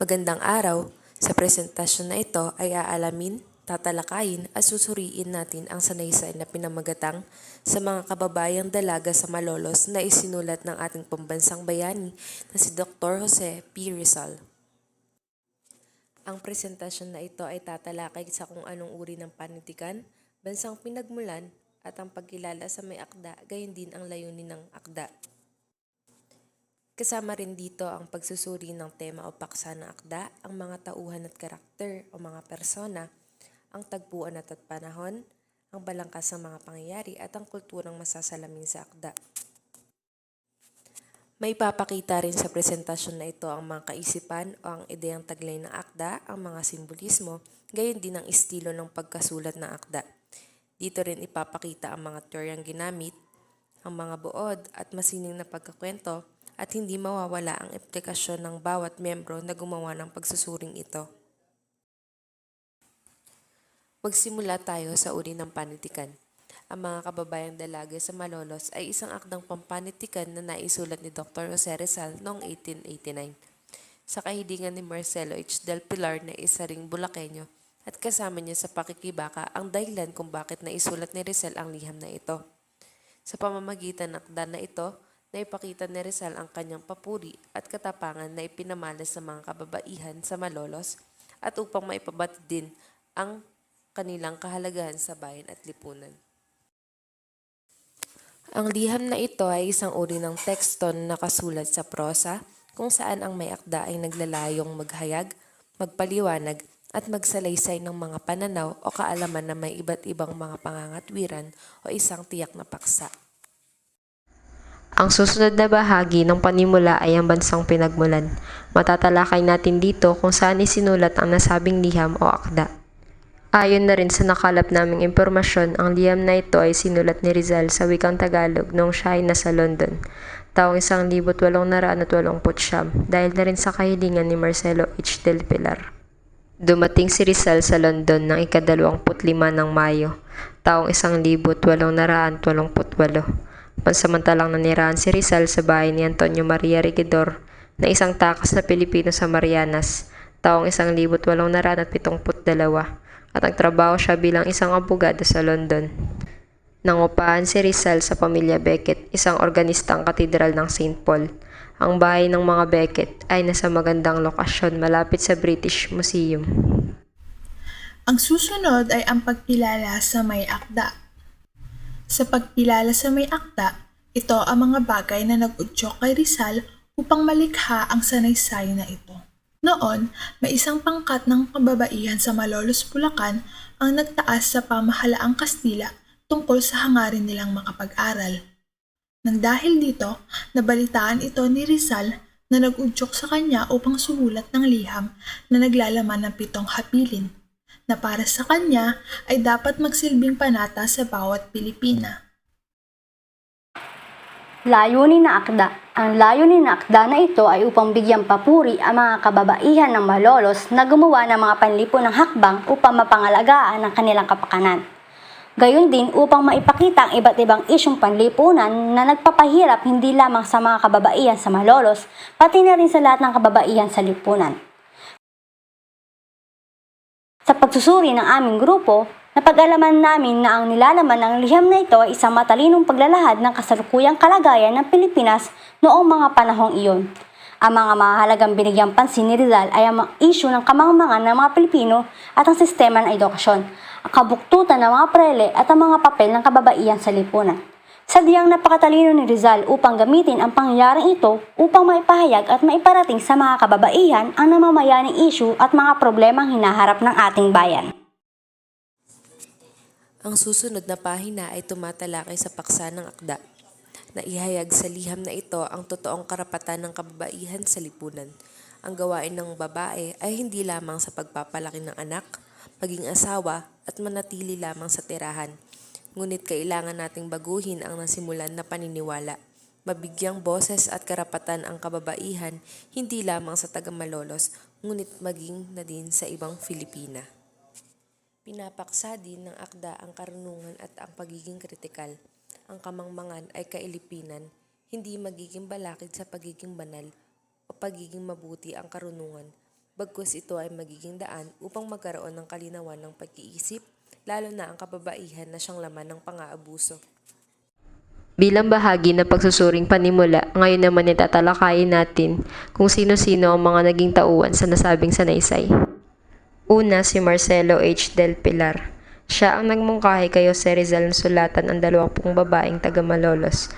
Magandang araw! Sa presentasyon na ito ay aalamin, tatalakayin at susuriin natin ang sanaysay na pinamagatang sa mga kababayang dalaga sa Malolos na isinulat ng ating pambansang bayani na si Dr. Jose P. Rizal. Ang presentasyon na ito ay tatalakay sa kung anong uri ng panitikan, bansang pinagmulan at ang pagkilala sa may akda, gayon din ang layunin ng akda. Kasama rin dito ang pagsusuri ng tema o paksa ng akda, ang mga tauhan at karakter o mga persona, ang tagpuan at at panahon, ang balangkas ng mga pangyayari at ang kulturang masasalamin sa akda. May papakita rin sa presentasyon na ito ang mga kaisipan o ang ideyang taglay ng akda, ang mga simbolismo, gayon din ang estilo ng pagkasulat ng akda. Dito rin ipapakita ang mga teoryang ginamit, ang mga buod at masining na pagkakwento at hindi mawawala ang implikasyon ng bawat membro na gumawa ng pagsusuring ito. Magsimula tayo sa uri ng panitikan. Ang mga kababayang dalaga sa Malolos ay isang akdang pampanitikan na naisulat ni Dr. Jose Rizal noong 1889. Sa kahilingan ni Marcelo H. Del Pilar na isa ring Bulakenyo at kasama niya sa pakikibaka ang dahilan kung bakit naisulat ni Rizal ang liham na ito. Sa pamamagitan ng akda na ito, naipakita ni Rizal ang kanyang papuri at katapangan na ipinamalas sa mga kababaihan sa Malolos at upang maipabati din ang kanilang kahalagahan sa bayan at lipunan. Ang liham na ito ay isang uri ng teksto na nakasulat sa prosa kung saan ang may akda ay naglalayong maghayag, magpaliwanag at magsalaysay ng mga pananaw o kaalaman na may iba't ibang mga pangangatwiran o isang tiyak na paksa. Ang susunod na bahagi ng panimula ay ang bansang pinagmulan. Matatalakay natin dito kung saan isinulat ang nasabing liham o akda. Ayon na rin sa nakalap naming impormasyon, ang liham na ito ay sinulat ni Rizal sa wikang Tagalog noong siya ay nasa London, taong 1889 dahil na rin sa kahilingan ni Marcelo H. Del Pilar. Dumating si Rizal sa London ng ikadalawamput-lima ng Mayo, taong 1888. Pansamantalang nanirahan si Rizal sa bahay ni Antonio Maria Regidor na isang takas na Pilipino sa Marianas, taong 1872 at nagtrabaho siya bilang isang abogado sa London. Nangupahan si Rizal sa pamilya Beckett, isang organistang katedral ng St. Paul. Ang bahay ng mga Beckett ay nasa magandang lokasyon malapit sa British Museum. Ang susunod ay ang pagkilala sa may akda. Sa pagkilala sa may akda, ito ang mga bagay na nag-udyok kay Rizal upang malikha ang sanaysay na ito. Noon, may isang pangkat ng kababaihan sa Malolos, Bulacan ang nagtaas sa pamahalaang Kastila tungkol sa hangarin nilang makapag-aral. Nang dahil dito, nabalitaan ito ni Rizal na nag-udyok sa kanya upang sumulat ng liham na naglalaman ng pitong hapilin na para sa kanya ay dapat magsilbing panata sa bawat Pilipina. Layunin na akda. Ang layunin na akda na ito ay upang bigyang papuri ang mga kababaihan ng malolos na gumawa ng mga panlipon ng hakbang upang mapangalagaan ang kanilang kapakanan. Gayon din upang maipakita ang iba't ibang isyong panlipunan na nagpapahirap hindi lamang sa mga kababaihan sa malolos, pati na rin sa lahat ng kababaihan sa lipunan. Sa pagsusuri ng aming grupo, napag-alaman namin na ang nilalaman ng liham na ito ay isang matalinong paglalahad ng kasalukuyang kalagayan ng Pilipinas noong mga panahong iyon. Ang mga mahalagang binigyang pansin ni Rizal ay ang isyu ng kamangmangan ng mga Pilipino at ang sistema ng edukasyon, ang kabuktutan ng mga prele at ang mga papel ng kababaihan sa lipunan. Sadyang napakatalino ni Rizal upang gamitin ang pangyayaring ito upang maipahayag at maiparating sa mga kababaihan ang namamayaning isyu at mga problemang hinaharap ng ating bayan. Ang susunod na pahina ay tumatalakay sa paksa ng akda. Naihayag sa liham na ito ang totoong karapatan ng kababaihan sa lipunan. Ang gawain ng babae ay hindi lamang sa pagpapalaki ng anak, maging asawa at manatili lamang sa tirahan. Ngunit kailangan nating baguhin ang nasimulan na paniniwala. Mabigyang boses at karapatan ang kababaihan hindi lamang sa taga Malolos, ngunit maging na din sa ibang Filipina. Pinapaksa din ng akda ang karunungan at ang pagiging kritikal. Ang kamangmangan ay kailipinan, hindi magiging balakid sa pagiging banal o pagiging mabuti ang karunungan. bagkus ito ay magiging daan upang magkaroon ng kalinawan ng pag-iisip, lalo na ang kababaihan na siyang laman ng pang-aabuso. Bilang bahagi ng pagsusuring panimula, ngayon naman itatalakayin natin kung sino-sino ang mga naging tauhan sa nasabing sanaysay. Una, si Marcelo H. Del Pilar. Siya ang nagmungkahi kay Jose Rizal ng sulatan ang dalawampung babaeng taga Malolos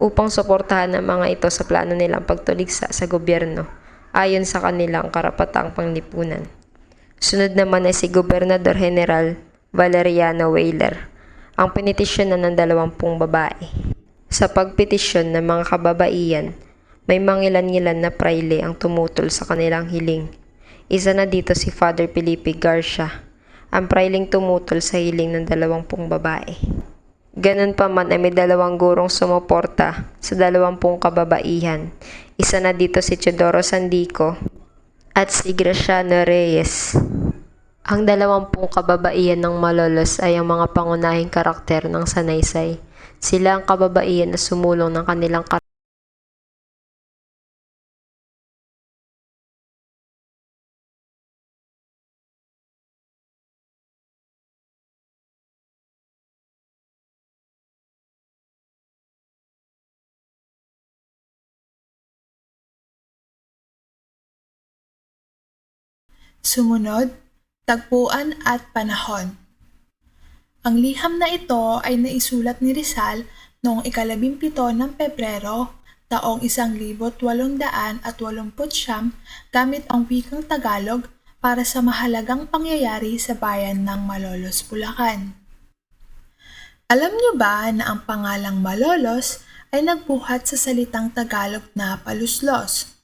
upang suportahan ang mga ito sa plano nilang pagtuligsa sa gobyerno ayon sa kanilang karapatang panglipunan. Sunod naman ay si Gobernador General Valeriano Weyler, ang pinitisyonan ng dalawampung babae. Sa pagpetisyon ng mga kababaihan, may mangilan-ngilan na praile ang tumutol sa kanilang hiling. Isa na dito si Father Felipe Garcia, ang prailing tumutol sa hiling ng dalawampung babae. Ganun pa man ay may dalawang gurong sumuporta sa dalawampung kababaihan. Isa na dito si Teodoro Sandico at si Graciano Reyes. Ang dalawampung kababaihan ng Malolos ay ang mga pangunahing karakter ng sanaysay. Sila ang kababaihan na sumulong ng kanilang kar- Sumunod, tagpuan at panahon. Ang liham na ito ay naisulat ni Rizal noong ikalabimpito ng Pebrero taong isang libot walong daan at walumput siyam gamit ang wikang Tagalog para sa mahalagang pangyayari sa bayan ng Malolos, Bulacan. Alam niyo ba na ang pangalang Malolos ay nagbuhat sa salitang Tagalog na paluslos?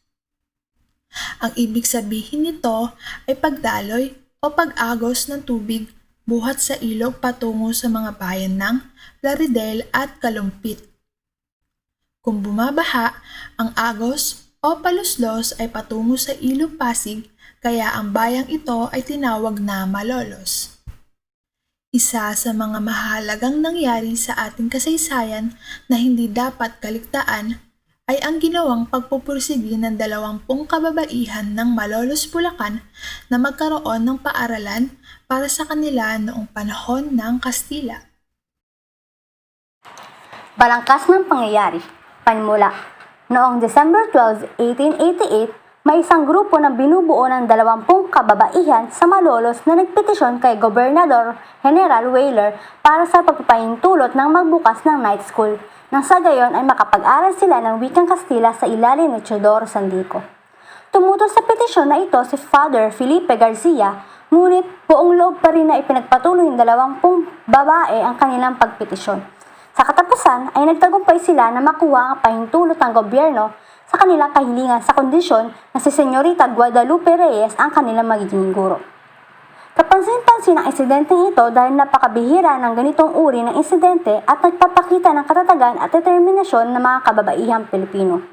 Ang ibig sabihin nito ay pagdaloy o pag-agos ng tubig buhat sa ilog patungo sa mga bayan ng Laridel at Kalumpit. Kung bumabaha, ang agos o paluslos ay patungo sa ilog Pasig kaya ang bayang ito ay tinawag na Malolos. Isa sa mga mahalagang nangyari sa ating kasaysayan na hindi dapat kaligtaan ay ang ginawang pagpupursigi ng dalawampung kababaihan ng Malolos Bulacan na magkaroon ng paaralan para sa kanila noong panahon ng Kastila. Balangkas ng pangyayari. Panmula. Noong December 12, 1888, may isang grupo na binubuo ng dalawampung kababaihan sa Malolos na nagpetisyon kay Gobernador General Weyler para sa pagpapahintulot ng magbukas ng night school nang sa gayon ay makapag-aral sila ng wikang Kastila sa ilalim ni Teodoro Sandico. Tumutol sa petisyon na ito si Father Felipe Garcia, ngunit buong loob pa rin na ipinagpatuloy ng dalawampung babae ang kanilang pagpetisyon. Sa katapusan ay nagtagumpay sila na makuha ang pahintulot ng gobyerno sa kanilang kahilingan sa kondisyon na si Senyorita Guadalupe Reyes ang kanilang magiging guro. Kapansin-pansin ang insidenteng ito dahil napakabihira ng ganitong uri ng insidente at nagpapakita ng katatagan at determinasyon ng mga kababaihang Pilipino.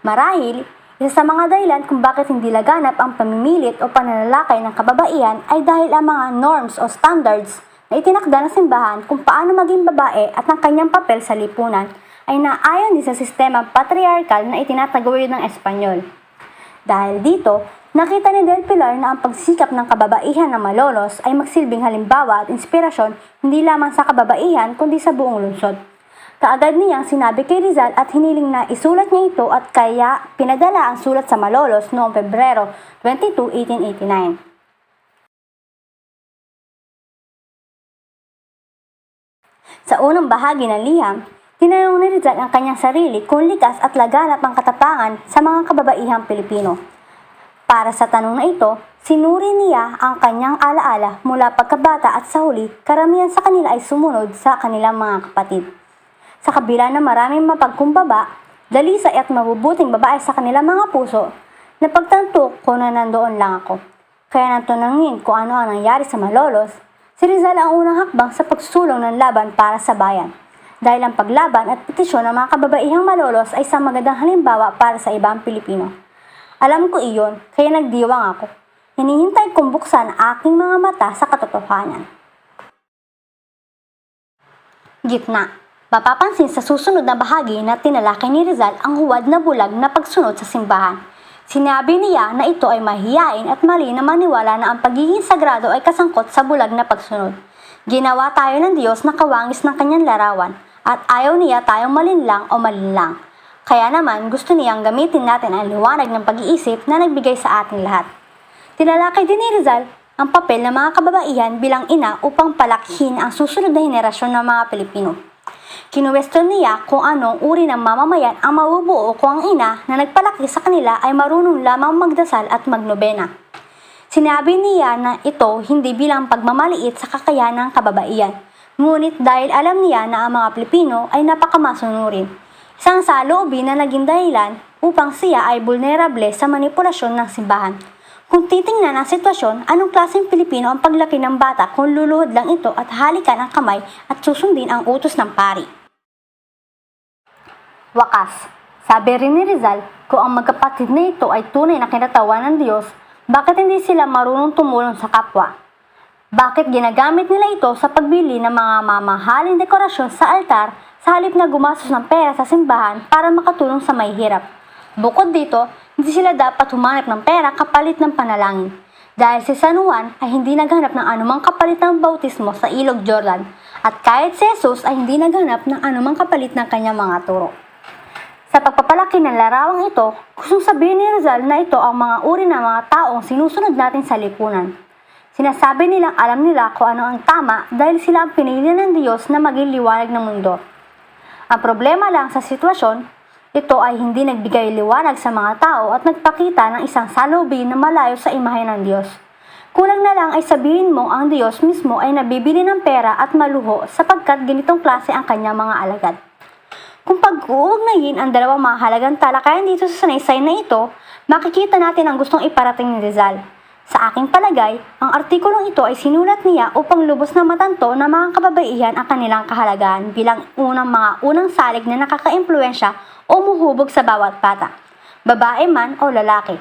Marahil, isa sa mga dahilan kung bakit hindi laganap ang pamimilit o pananalakay ng kababaihan ay dahil ang mga norms o standards na itinakda ng simbahan kung paano maging babae at ang kanyang papel sa lipunan ay naayon din sa sistema patriarchal na itinataguyod ng Espanyol. Dahil dito, nakita ni Del Pilar na ang pagsikap ng kababaihan ng Malolos ay magsilbing halimbawa at inspirasyon hindi lamang sa kababaihan kundi sa buong lungsod. Kaagad niyang sinabi kay Rizal at hiniling na isulat niya ito at kaya pinadala ang sulat sa Malolos noong Pebrero 22, 1889. Sa unang bahagi ng liham, tinanong ni Rizal ang kanyang sarili kung likas at laganap ang katapangan sa mga kababaihang Pilipino. Para sa tanong na ito, sinuri niya ang kanyang alaala mula pagkabata at sa huli, karamihan sa kanila ay sumunod sa kanilang mga kapatid. Sa kabila ng maraming mapagkumbaba, dalisay at mabubuting babae sa kanilang mga puso, napagtanto ko na nandoon lang ako. Kaya nang tunangin kung ano ang nangyari sa Malolos, si Rizal ang unang hakbang sa pagsulong ng laban para sa bayan. Dahil ang paglaban at petisyon ng mga kababaihang Malolos ay isang magandang halimbawa para sa ibang Pilipino. Alam ko iyon, kaya nagdiwang ako. Hinihintay kong buksan aking mga mata sa katotohanan. Gitna. Mapapansin sa susunod na bahagi na tinalakay ni Rizal ang huwad na bulag na pagsunod sa simbahan. Sinabi niya na ito ay mahiyain at mali na maniwala na ang pagiging sagrado ay kasangkot sa bulag na pagsunod. Ginawa tayo ng Diyos na kawangis ng kanyang larawan at ayaw niya tayong malinlang o malinlang. Kaya naman gusto niyang gamitin natin ang liwanag ng pag-iisip na nagbigay sa ating lahat. Tinalakay din ni Rizal ang papel ng mga kababaihan bilang ina upang palakihin ang susunod na henerasyon ng mga Pilipino. Kinuwestiyon niya kung anong uri ng mamamayan ang mabubuo kung ang ina na nagpalaki sa kanila ay marunong lamang magdasal at magnobena. Sinabi niya na ito hindi bilang pagmamaliit sa kakayahan ng kababaihan, ngunit dahil alam niya na ang mga Pilipino ay napakamasunurin. Isang saloobin na naging dahilan upang siya ay vulnerable sa manipulasyon ng simbahan. Kung titingnan ang sitwasyon, anong klaseng Pilipino ang paglaki ng bata kung luluhod lang ito at halikan ang kamay at susundin ang utos ng pari? Wakas, sabi rin ni Rizal, kung ang magkapatid na ito ay tunay na kinatawan ng Diyos, bakit hindi sila marunong tumulong sa kapwa? Bakit ginagamit nila ito sa pagbili ng mga mamahaling dekorasyon sa altar sa halip na gumastos ng pera sa simbahan para makatulong sa may hirap? Bukod dito, hindi sila dapat humanap ng pera kapalit ng panalangin. Dahil si San Juan ay hindi naghanap ng anumang kapalit ng bautismo sa ilog Jordan at kahit si Jesus ay hindi naghanap ng anumang kapalit ng kanyang mga turo. Sa pagpapalaki ng larawang ito, gustong sabihin ni Rizal na ito ang mga uri ng mga taong sinusunod natin sa lipunan. Sinasabi nilang alam nila kung ano ang tama dahil sila ang pinili ng Diyos na maging liwanag ng mundo. Ang problema lang sa sitwasyon, ito ay hindi nagbigay liwanag sa mga tao at nagpakita ng isang salubin na malayo sa imahe ng Diyos. Kulang na lang ay sabihin mo ang Diyos mismo ay nabibili ng pera at maluho sapagkat ganitong klase ang kanyang mga alagad. Kung pag-uugnayin ang dalawang mahalagang talakayan dito sa sanaysay na ito, makikita natin ang gustong iparating ni Rizal. Sa aking palagay, ang artikulong ito ay sinulat niya upang lubos na matanto ng mga kababaihan ang kanilang kahalagahan bilang unang mga unang salig na nakakaimpluensya o muhubog sa bawat bata, babae man o lalaki.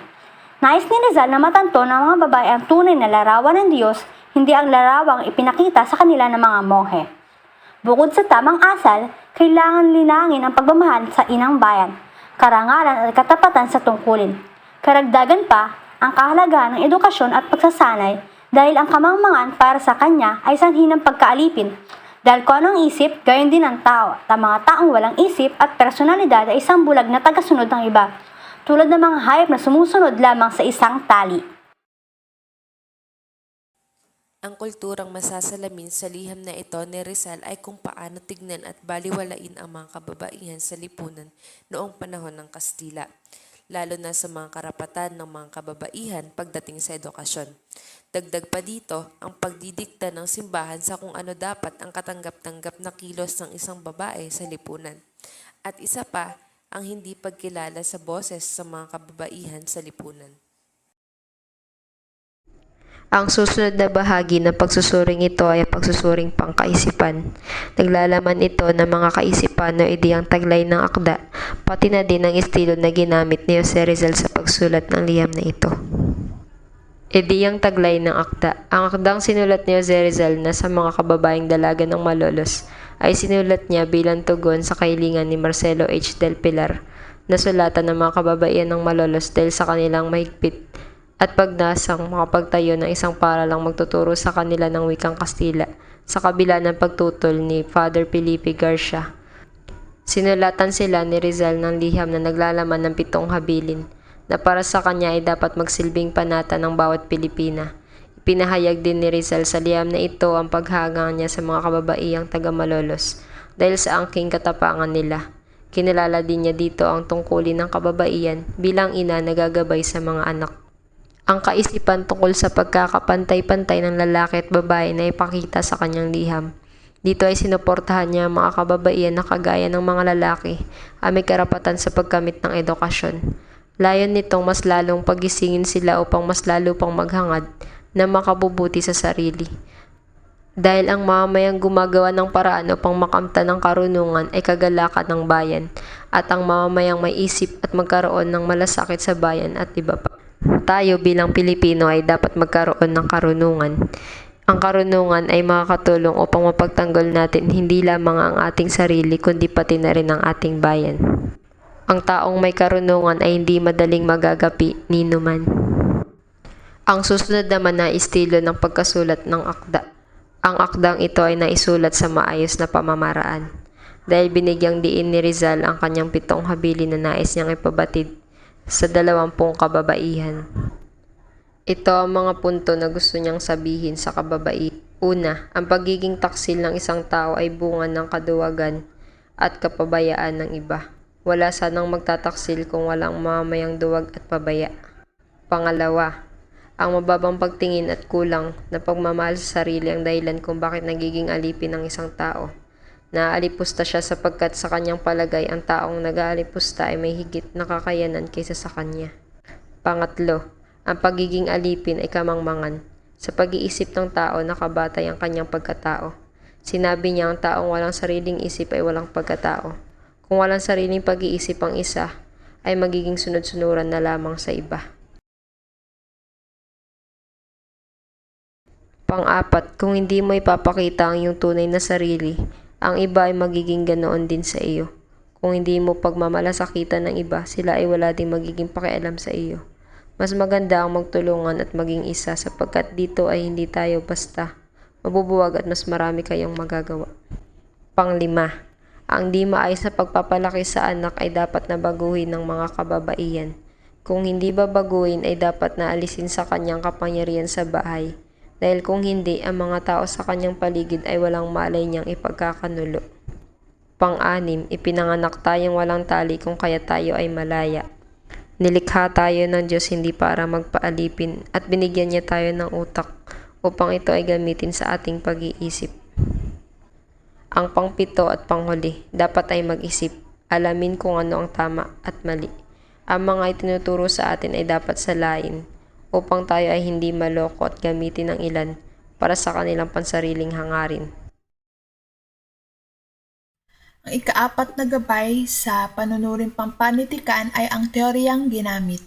Nais ni Rizal na matanto ng mga babae ang tunay na larawan ng Diyos, hindi ang larawang ipinakita sa kanila ng mga monghe. Bukod sa tamang asal, kailangan linangin ang pagmamahal sa inang bayan, karangalan at katapatan sa tungkulin. Karagdagan pa, ang kahalagahan ng edukasyon at pagsasanay dahil ang kamangmangan para sa kanya ay sanhi ng pagkaalipin. Dahil kung anong isip, gayon din ang tao. At ang mga taong walang isip at personalidad ay isang bulag na tagasunod ng iba, tulad ng mga hayop na sumusunod lamang sa isang tali. Ang kulturang masasalamin sa liham na ito ni Rizal ay kung paano tignan at baliwalain ang mga kababaihan sa lipunan noong panahon ng Kastila, lalo na sa mga karapatan ng mga kababaihan pagdating sa edukasyon. Dagdag pa dito, ang pagdidikta ng simbahan sa kung ano dapat ang katanggap-tanggap na kilos ng isang babae sa lipunan. At isa pa, ang hindi pagkilala sa boses sa mga kababaihan sa lipunan. Ang susunod na bahagi ng pagsusuring ito ay pagsusuring pangkaisipan. Naglalaman ito ng mga kaisipan o ideyang taglay ng akda, pati na din ang estilo na ginamit ni Jose Rizal sa pagsulat ng liham na ito. Ideyang taglay ng akda. Ang akdang sinulat ni Jose Rizal na sa mga kababaeng dalaga ng Malolos ay sinulat niya bilang tugon sa kahilingan ni Marcelo H. Del Pilar na sulatan ng mga kababaihan ng Malolos dahil sa kanilang mahigpit at pagnasang makapagtayo ng isang paralang magtuturo sa kanila ng wikang Kastila sa kabila ng pagtutol ni Father Felipe Garcia. Sinulatan sila ni Rizal ng liham na naglalaman ng pitong habilin na para sa kanya ay dapat magsilbing panata ng bawat Pilipina. Ipinahayag din ni Rizal sa liham na ito ang paghagang niya sa mga kababaihang taga Malolos dahil sa angking katapangan nila. Kinilala din niya dito ang tungkulin ng kababaihan bilang ina na gagabay sa mga anak. Ang kaisipan tungkol sa pagkakapantay-pantay ng lalaki at babae na ipakita sa kanyang liham. Dito ay sinuportahan niya ang mga kababaihan na kagaya ng mga lalaki ay may karapatan sa pagkamit ng edukasyon. Layon nitong mas lalong pagisingin sila upang mas lalo pang maghangad na makabubuti sa sarili. Dahil ang mamamayang gumagawa ng paraan upang makamta ng karunungan ay kagalakan ng bayan at ang mamamayang may isip at magkaroon ng malasakit sa bayan at iba pa. Tayo bilang Pilipino ay dapat magkaroon ng karunungan. Ang karunungan ay makakatulong upang mapagtanggol natin hindi lamang ang ating sarili kundi pati na rin ang ating bayan. Ang taong may karunungan ay hindi madaling magagapi ni numan. Ang susunod naman na estilo ng pagkasulat ng akda. Ang akdang ito ay naisulat sa maayos na pamamaraan dahil binigyang diin ni Rizal ang kanyang pitong habili na nais niyang ipabatid sa dalawampung kababaihan. Ito ang mga punto na gusto niyang sabihin sa kababai. Una, ang pagiging taksil ng isang tao ay bunga ng kaduwagan at kapabayaan ng iba. Wala sanang magtataksil kung walang mamayang duwag at pabaya. Pangalawa, ang mababang pagtingin at kulang na pagmamahal sa sarili ang dahilan kung bakit nagiging alipin ng isang tao. Naaalipusta siya sapagkat sa kanyang palagay ang taong nag-aalipusta ay may higit na kakayanan kaysa sa kanya. Pangatlo, ang pagiging alipin ay kamangmangan. Sa pag-iisip ng tao nakabatay ang kanyang pagkatao. Sinabi niya ang taong walang sariling isip ay walang pagkatao. Kung walang sariling pag-iisip ang isa, ay magiging sunod-sunuran na lamang sa iba. Pang-apat, kung hindi mo ipapakita ang iyong tunay na sarili, ang iba ay magiging ganoon din sa iyo. Kung hindi mo pagmamalasakitan ng iba, sila ay wala ding magiging pakialam sa iyo. Mas maganda ang magtulungan at maging isa sapagkat dito ay hindi tayo basta mabubuwag at mas marami kayong magagawa. Panglima, ang di maayos na pagpapalaki sa anak ay dapat na baguhin ng mga kababaihan. Kung hindi babaguhin ay dapat na alisin sa kanyang kapangyarihan sa bahay dahil kung hindi, ang mga tao sa kanyang paligid ay walang malay niyang ipagkakanulo. Pang-anim, ipinanganak tayong walang tali kung kaya tayo ay malaya. Nilikha tayo ng Diyos hindi para magpaalipin at binigyan niya tayo ng utak upang ito ay gamitin sa ating pag-iisip. Ang pangpito at panghuli, dapat ay mag-isip, alamin kung ano ang tama at mali. Ang mga itinuturo sa atin ay dapat salain upang tayo ay hindi maloko at gamitin ng ilan para sa kanilang pansariling hangarin. Ang ikaapat na gabay sa panunuring pampanitikan ay ang teoryang ginamit.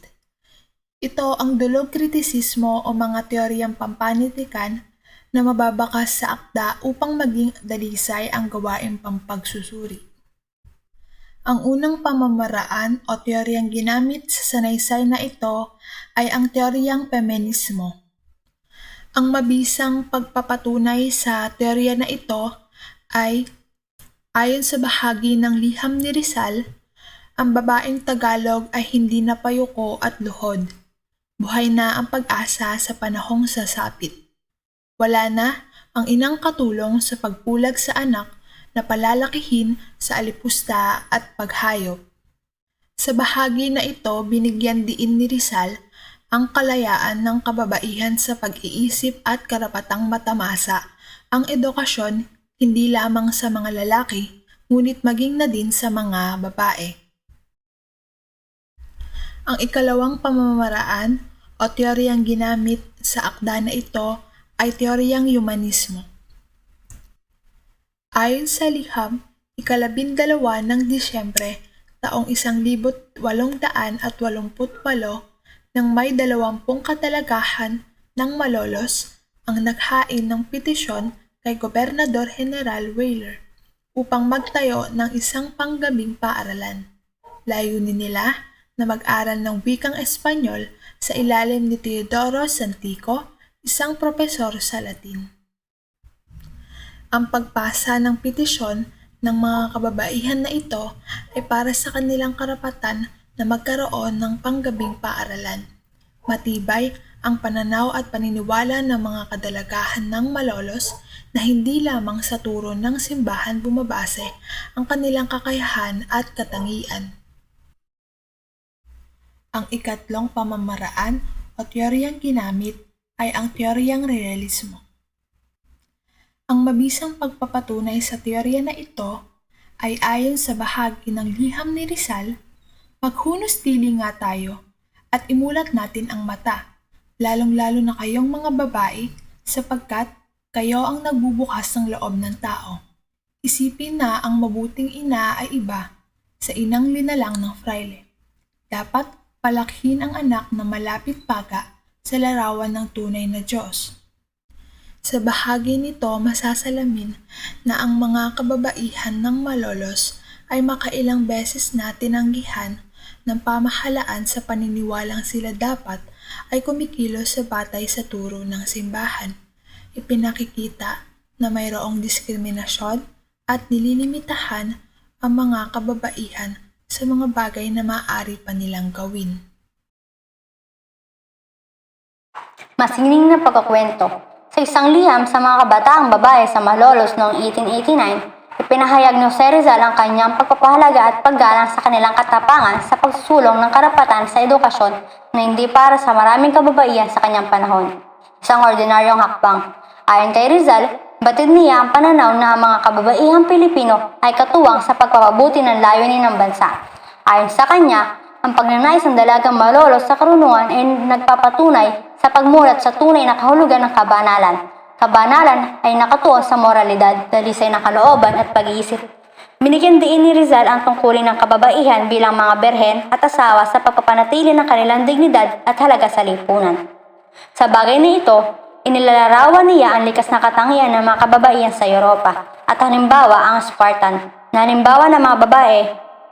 Ito ang dulog kritisismo o mga teoryang pampanitikan na mababakas sa akda upang maging dalisay ang gawaing pampagsusuri. Ang unang pamamaraan o teoryang ginamit sa sanaysay na ito ay ang teoryang feminismo. Ang mabisang pagpapatunay sa teorya na ito ay ayon sa bahagi ng liham ni Rizal, ang babaeng Tagalog ay hindi na payuko at luhod. Buhay na ang pag-asa sa panahong sasapit. Wala na ang inang katulong sa pagpulag sa anak na palalakihin sa alipusta at paghayop. Sa bahagi na ito, binigyan diin ni Rizal ang kalayaan ng kababaihan sa pag-iisip at karapatang matamasa ang edukasyon hindi lamang sa mga lalaki, ngunit maging na din sa mga babae. Ang ikalawang pamamaraan o teoryang ginamit sa akda na ito ay teoryang humanismo. Ayon sa liham, ikalabindalawa ng Disyembre taong isang libot walong daan at walumput walo nang may dalawampung katalagahan ng malolos ang naghain ng petisyon kay Gobernador General Weyler upang magtayo ng isang panggabing paaralan. Layunin nila na mag-aral ng wikang Espanyol sa ilalim ni Teodoro Santico, isang propesor sa Latin. Ang pagpasa ng petisyon ng mga kababaihan na ito ay para sa kanilang karapatan na magkaroon ng panggabing paaralan. Matibay ang pananaw at paniniwala ng mga kadalagahan ng malolos na hindi lamang sa turo ng simbahan bumabase ang kanilang kakayahan at katangian. Ang ikatlong pamamaraan o teoryang ginamit ay ang teoryang realismo. Ang mabisang pagpapatunay sa teorya na ito ay ayon sa bahagi ng liham ni Rizal, maghunos dili nga tayo at imulat natin ang mata, lalong-lalo na kayong mga babae sapagkat kayo ang nagbubukas ng loob ng tao. Isipin na ang mabuting ina ay iba sa inang linalang ng fraile. Dapat palakhin ang anak na malapit paga sa larawan ng tunay na Diyos. Sa bahagi nito masasalamin na ang mga kababaihan ng malolos ay makailang beses na tinanggihan ng pamahalaan sa paniniwalang sila dapat ay kumikilos sa batay sa turo ng simbahan. Ipinakikita na mayroong diskriminasyon at nililimitahan ang mga kababaihan sa mga bagay na maaari pa nilang gawin. Masining na pagkakwento. Sa isang liham sa mga kabataang babae sa Malolos noong 1889, ipinahayag ni Jose Rizal ang kanyang pagpapahalaga at paggalang sa kanilang katapangan sa pagsusulong ng karapatan sa edukasyon na hindi para sa maraming kababaihan sa kanyang panahon. Isang ordinaryong hakbang. Ayon kay Rizal, batid niya ang pananaw na ang mga kababaihang Pilipino ay katuwang sa pagpapabuti ng layunin ng bansa. Ayon sa kanya, ang pagnanais ng dalagang malolos sa karunungan ay nagpapatunay sa pagmulat sa tunay na kahulugan ng kabanalan. Kabanalan ay nakatuon sa moralidad, dalisay ng kalooban at pag-iisip. Binigyan din ni Rizal ang tungkulin ng kababaihan bilang mga berhen at asawa sa pagpapanatili ng kanilang dignidad at halaga sa lipunan. Sa bagay na ito, inilalarawan niya ang likas na katangian ng mga kababaihan sa Europa at halimbawa ang Spartan, na halimbawa ng mga babae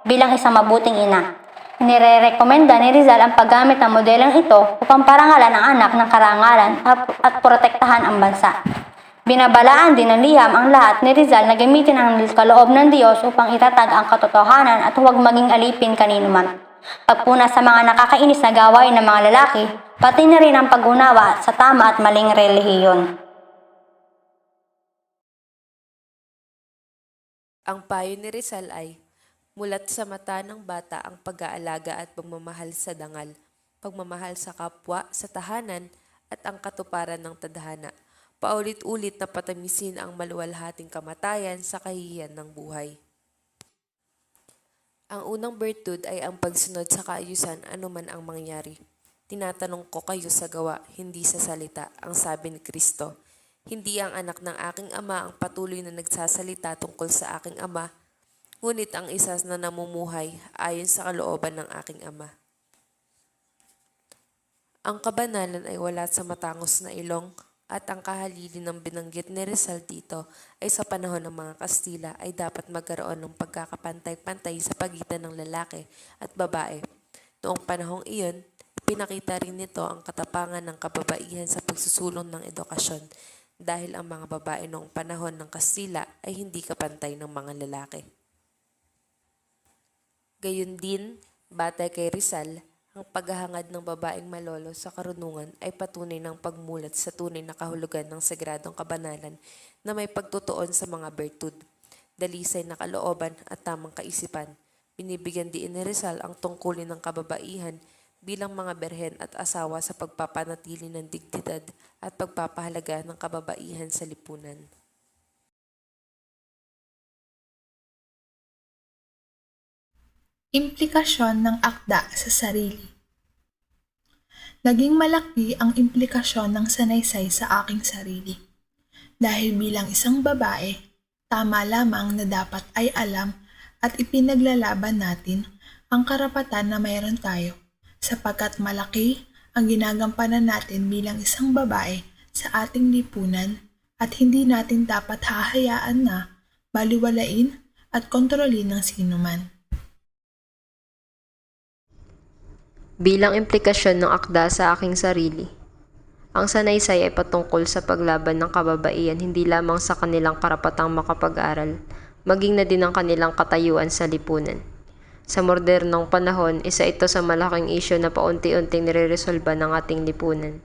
bilang isang mabuting ina. Inirerekomenda ni Rizal ang paggamit ng modelong ito upang parangalan ang anak ng karangalan at, protektahan ang bansa. Binabalaan din ng liham ang lahat ni Rizal na gamitin ang kaloob ng Diyos upang itatag ang katotohanan at huwag maging alipin kanino man. Pagpuna sa mga nakakainis na gawain ng mga lalaki, pati na rin ang pag-unawa sa tama at maling relihiyon. Ang payo ni Rizal ay, mulat sa mata ng bata ang pag-aalaga at pagmamahal sa dangal, pagmamahal sa kapwa, sa tahanan, at ang katuparan ng tadhana. Paulit-ulit na patamisin ang maluwalhating kamatayan sa kahihiyan ng buhay. Ang unang bertud ay ang pagsunod sa kaayusan anuman ang mangyari. Tinatanong ko kayo sa gawa, hindi sa salita, ang sabi ni Kristo. Hindi ang anak ng aking ama ang patuloy na nagsasalita tungkol sa aking ama, ngunit ang isa na namumuhay ayon sa kalooban ng aking ama. Ang kabanalan ay wala sa matangos na ilong at ang kahalili ng binanggit ni Rizal dito ay sa panahon ng mga Kastila ay dapat magkaroon ng pagkakapantay-pantay sa pagitan ng lalaki at babae. Noong panahong iyon, pinakita rin nito ang katapangan ng kababaihan sa pagsusulong ng edukasyon dahil ang mga babae noong panahon ng Kastila ay hindi kapantay ng mga lalaki. Gayun din, batay kay Rizal, ang paghahangad ng babaeng malolo sa karunungan ay patunay ng pagmulat sa tunay na kahulugan ng sagradong kabanalan na may pagtutuon sa mga bertud, dalisay na kalooban at tamang kaisipan. Binibigyan din ni Rizal ang tungkulin ng kababaihan bilang mga berhen at asawa sa pagpapanatili ng dignidad at pagpapahalaga ng kababaihan sa lipunan. Implikasyon ng akda sa sarili Naging malaki ang implikasyon ng sanaysay sa aking sarili. Dahil bilang isang babae, tama lamang na dapat ay alam at ipinaglalaban natin ang karapatan na mayroon tayo sapagkat malaki ang ginagampanan natin bilang isang babae sa ating lipunan at hindi natin dapat hahayaan na baliwalain at kontrolin ng sinuman. Bilang implikasyon ng akda sa aking sarili, ang sanaysay ay patungkol sa paglaban ng kababaihan hindi lamang sa kanilang karapatang makapag-aral, maging na din ang kanilang katayuan sa lipunan. Sa modernong panahon, isa ito sa malaking isyo na paunti-unting nire-resolba ng ating lipunan.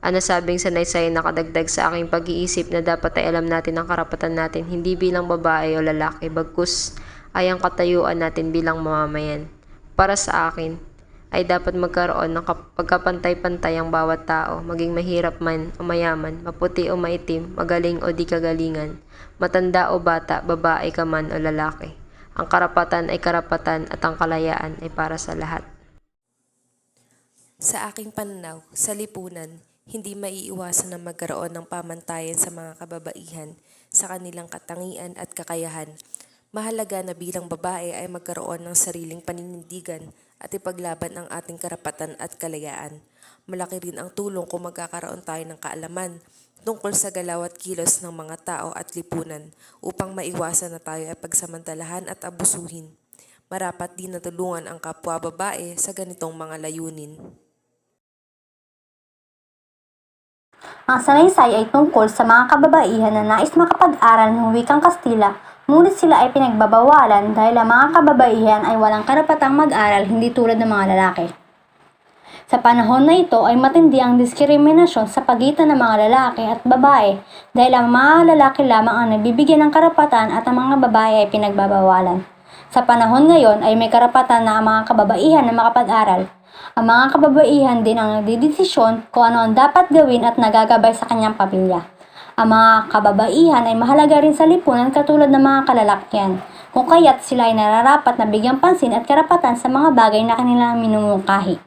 Ang nasabing sanaysay ay nakadagdag sa aking pag-iisip na dapat ay alam natin ang karapatan natin hindi bilang babae o lalaki, bagkus ay ang katayuan natin bilang mamamayan. Para sa akin, ay dapat magkaroon ng kap- pagkapantay-pantay ang bawat tao, maging mahirap man o mayaman, maputi o maitim, magaling o di kagalingan, matanda o bata, babae ka man o lalaki. Ang karapatan ay karapatan at ang kalayaan ay para sa lahat. Sa aking pananaw, sa lipunan, hindi maiiwasan na magkaroon ng pamantayan sa mga kababaihan sa kanilang katangian at kakayahan. Mahalaga na bilang babae ay magkaroon ng sariling paninindigan at ipaglaban ang ating karapatan at kalayaan. Malaki rin ang tulong kung magkakaroon tayo ng kaalaman tungkol sa galaw at kilos ng mga tao at lipunan upang maiwasan na tayo ay pagsamantalahan at abusuhin. Marapat din na tulungan ang kapwa babae sa ganitong mga layunin. Ang salaysay ay tungkol sa mga kababaihan na nais makapag-aral ng wikang Kastila, ngunit sila ay pinagbabawalan dahil ang mga kababaihan ay walang karapatang mag-aral hindi tulad ng mga lalaki. Sa panahon na ito ay matindi ang diskriminasyon sa pagitan ng mga lalaki at babae dahil ang mga lalaki lamang ang nabibigyan ng karapatan at ang mga babae ay pinagbabawalan. Sa panahon ngayon ay may karapatan na ang mga kababaihan na makapag-aral. Ang mga kababaihan din ang nagdidesisyon kung ano ang dapat gawin at nagagabay sa kanyang pamilya. Ang mga kababaihan ay mahalaga rin sa lipunan katulad ng mga kalalakyan, kung kaya't sila ay nararapat na bigyang pansin at karapatan sa mga bagay na kanilang minumungkahi.